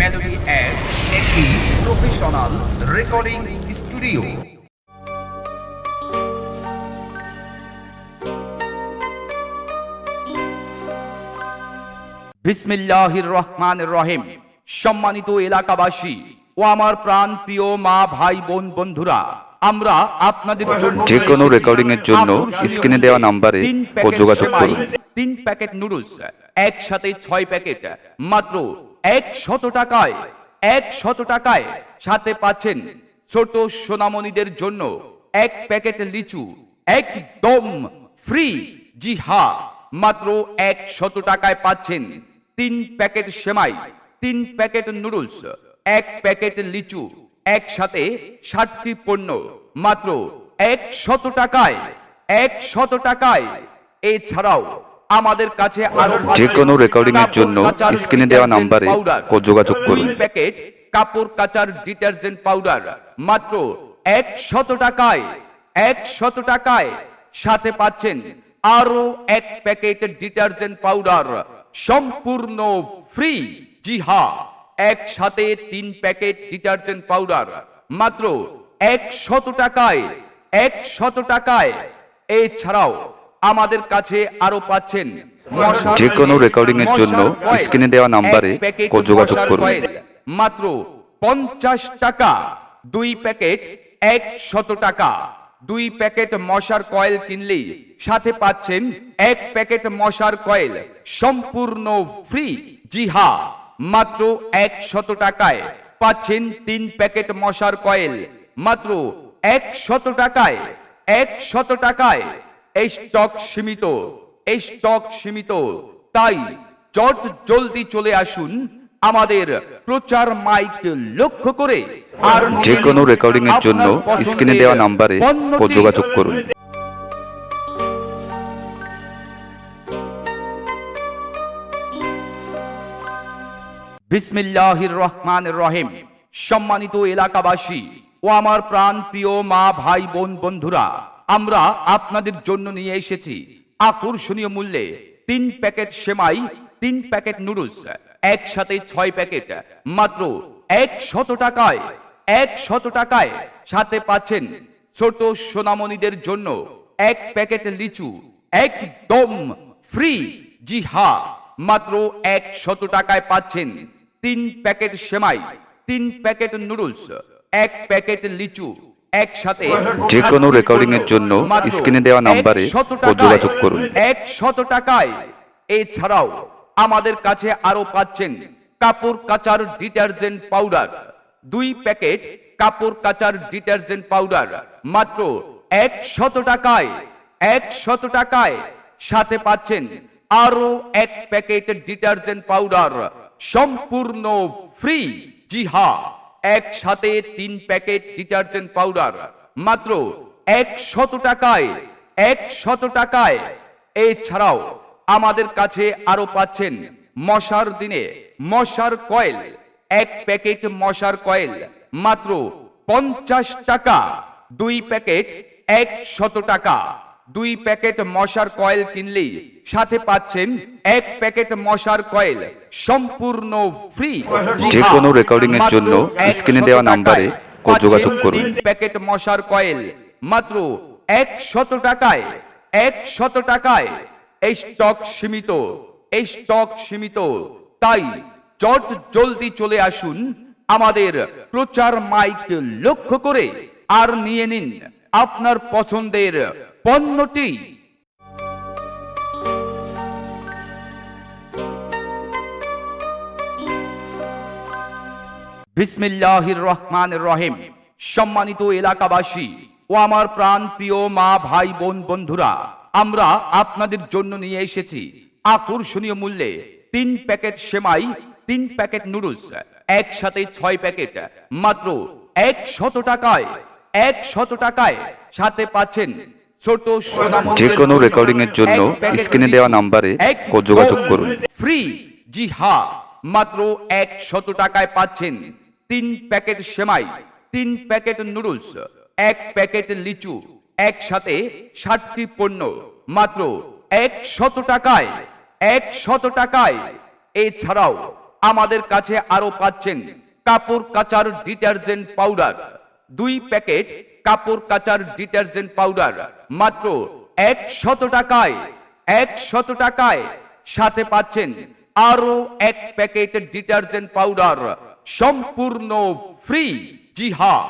Melody ad একটি professional recording studio. বিসমিল্লাহির রহমান রহিম সম্মানিত এলাকাবাসী ও আমার প্রাণ প্রিয় মা ভাই বোন বন্ধুরা আমরা আপনাদের জন্য যে কোনো রেকর্ডিং এর জন্য স্ক্রিনে দেওয়া নাম্বারে যোগাযোগ করুন। তিন প্যাকেট নুডলস একসাথে ছয় প্যাকেট মাত্র এক শত টাকায় এক শত টাকায় সাথে পাচ্ছেন ছোট সোনামণিদের জন্য এক প্যাকেট লিচু, একদম ফ্রি জি হ্যাঁ মাত্র এক শত টাকায় পাচ্ছেন তিন প্যাকেট সেমাই, তিন প্যাকেট নুডলস, এক প্যাকেট লিচু, একসাথে ষাটটি পণ্য। মাত্র এক শত টাকায় এক শত টাকায়। এছাড়াও আমাদের কাছে আরও যে কোনো রেকর্ডিং এর জন্য স্ক্রিনে দেওয়া নাম্বারে পাউডার, যোগাযোগ করুন। প্যাকেট কাপড় কাচার ডিটারজেন্ট পাউডার মাত্র এক শত টাকায় এক শত টাকায় সাথে পাচ্ছেন আরও এক প্যাকেট ডিটারজেন্ট পাউডার সম্পূর্ণ ফ্রি জি হ্যাঁ একসাথে তিন প্যাকেট ডিটারজেন্ট পাউডার মাত্র এক শত টাকায় এক শত টাকায়। এছাড়াও আমাদের কাছে আরও পাচ্ছেন যে কোনো রেকর্ডিং এর জন্য স্ক্রিনে দেওয়া নাম্বারে যোগাযোগ করুন। মাত্র পঞ্চাশ টাকা দুই প্যাকেট এক শত টাকা দুই প্যাকেট মশার কয়েল কিনলেই সাথে পাচ্ছেন এক প্যাকেট মশার কয়েল সম্পূর্ণ ফ্রি জি হা মাত্র এক শত টাকায় পাচ্ছেন তিন প্যাকেট মশার কয়েল মাত্র এক শত টাকায় এক শত টাকায় এই স্টক সীমিত এই স্টক সীমিত। তাই চট জলদি চলে আসুন আমাদের প্রচার মাইক লক্ষ্য করে। আর যে কোনো রেকর্ডিং এর জন্য স্ক্রিনে দেওয়া নাম্বারে যোগাযোগ করুন। বিসমিল্লাহির রহমান রহিম। সম্মানিত এলাকাবাসী ও আমার প্রাণ প্রিয় মা ভাই বোন বন্ধুরা আমরা আপনাদের জন্য নিয়ে এসেছি আকর্ষণীয় মূল্যে তিন প্যাকেট সেমাই, তিন প্যাকেট নুডলস, একসাথে ছয় প্যাকেট। মাত্র এক শত টাকায় এক শত টাকায় সাথে পাচ্ছেন ছোট সোনামণিদের জন্য এক প্যাকেট লিচু, একদম ফ্রি জি হা মাত্র এক শত টাকায় পাচ্ছেন তিন প্যাকেট সেমাই, তিন প্যাকেট নুডলস, এক প্যাকেট লিচু। একসাথে যে কোনো রেকর্ডিং এর জন্য স্ক্রিনে দেওয়া নাম্বারে 100 ও টাকায়, যোগাযোগ করুন। এক শত টাকায়। এছাড়াও আমাদের কাছে আরও পাচ্ছেন কাপড় কাচার ডিটারজেন্ট পাউডার। দুই প্যাকেট কাপড় কাচার ডিটারজেন্ট পাউডার। মাত্র এক শত টাকায় এক শত টাকায় সাথে পাচ্ছেন আরও এক প্যাকেট ডিটারজেন্ট পাউডার। সম্পূর্ণ ফ্রি। জি হ্যাঁ একসাথে তিন প্যাকেট ডিটারজেন্ট পাউডার। মাত্র এক শত টাকায় এক শত টাকায়। এছাড়াও আমাদের কাছে আরও পাচ্ছেন মশার দিনে মশার কয়েল, এক প্যাকেট মশার কয়েল, মাত্র পঞ্চাশ টাকা। দুই প্যাকেট এক শত টাকা। দুই প্যাকেট মশার কয়েল কিনলেই সাথে পাচ্ছেন এক প্যাকেট মশার কয়েল সম্পূর্ণ ফ্রি। যে কোনো recording এর জন্য স্ক্রিনে দেওয়া নাম্বারে যোগাযোগ করুন। প্যাকেট মশার কয়েল মাত্র এক শত টাকায় এক শত টাকায়। এই স্টক সীমিত এই স্টক সীমিত। তাই চট জলদি চলে আসুন আমাদের প্রচার মাইক লক্ষ্য করে। আর নিয়ে নিন আপনার পছন্দের পণ্যটি। বিসমিল্লাহির রহমান রহিম সম্মানিত এলাকাবাসী ও আমার প্রাণ প্রিয় মা, ভাই, বোন, বন্ধুরা, আমরা আপনাদের জন্য নিয়ে এসেছি আকর্ষণীয় মূল্যে তিন প্যাকেট সেমাই, তিন প্যাকেট নুডলস, একসাথে ছয় প্যাকেট, মাত্র এক শত টাকায় এক শত টাকায় সাথে পাচ্ছেন যে কোনো recording এর জন্য স্ক্রিনে দেওয়া নাম্বারে যোগাযোগ করুন। ফ্রি জি হ্যাঁ মাত্র এক শত টাকায় পাচ্ছেন তিন প্যাকেট সেমাই তিন প্যাকেট নুডলস এক প্যাকেট লিচু একসাথে ষাটটি পণ্য মাত্র এক শত টাকায় এক শত টাকায় এছাড়াও আমাদের কাছে আরও পাচ্ছেন কাপড় কাচার ডিটারজেন্ট পাউডার দুই প্যাকেট কাপড় কাচার ডিটারজেন্ট পাউডার মাত্র এক শত টাকায় এক শত টাকায়। সাথে পাচ্ছেন আরও এক প্যাকেট ডিটারজেন্ট পাউডার সম্পূর্ণ ফ্রি। জি হ্যাঁ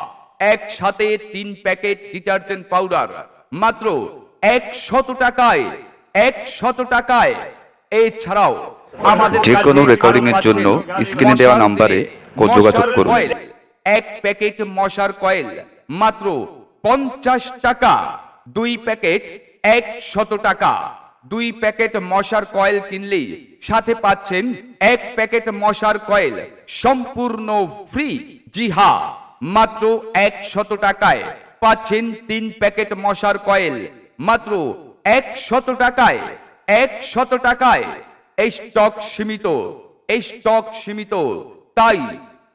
একসাথে তিন প্যাকেট ডিটারজেন্ট পাউডার মাত্র এক শত টাকায় এক শত টাকায়। এছাড়াও আমাদের যে কোনো রেকর্ডিং এর জন্য স্ক্রিনে দেওয়া নাম্বারে যোগাযোগ করুন। এক প্যাকেট মশার কয়েল মাত্র পঞ্চাশ টাকা। দুই প্যাকেট এক শত টাকা। দুই প্যাকেট মশার কয়েল কিনলেই সাথে পাচ্ছেন এক প্যাকেট মশার কয়েল সম্পূর্ণ ফ্রি জি হ্যাঁ মাত্র এক শত টাকায় পাচ্ছেন তিন প্যাকেট মশার কয়েল। মাত্র এক শত টাকায় এক শত টাকায় এই স্টক সীমিত, এই স্টক সীমিত। তাই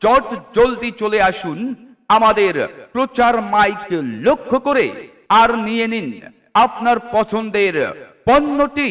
চট জলদি চলে আসুন আমাদের প্রচার মাইক লক্ষ্য করে আর নিয়ে নিন আপনার পছন্দের পণ্যটি।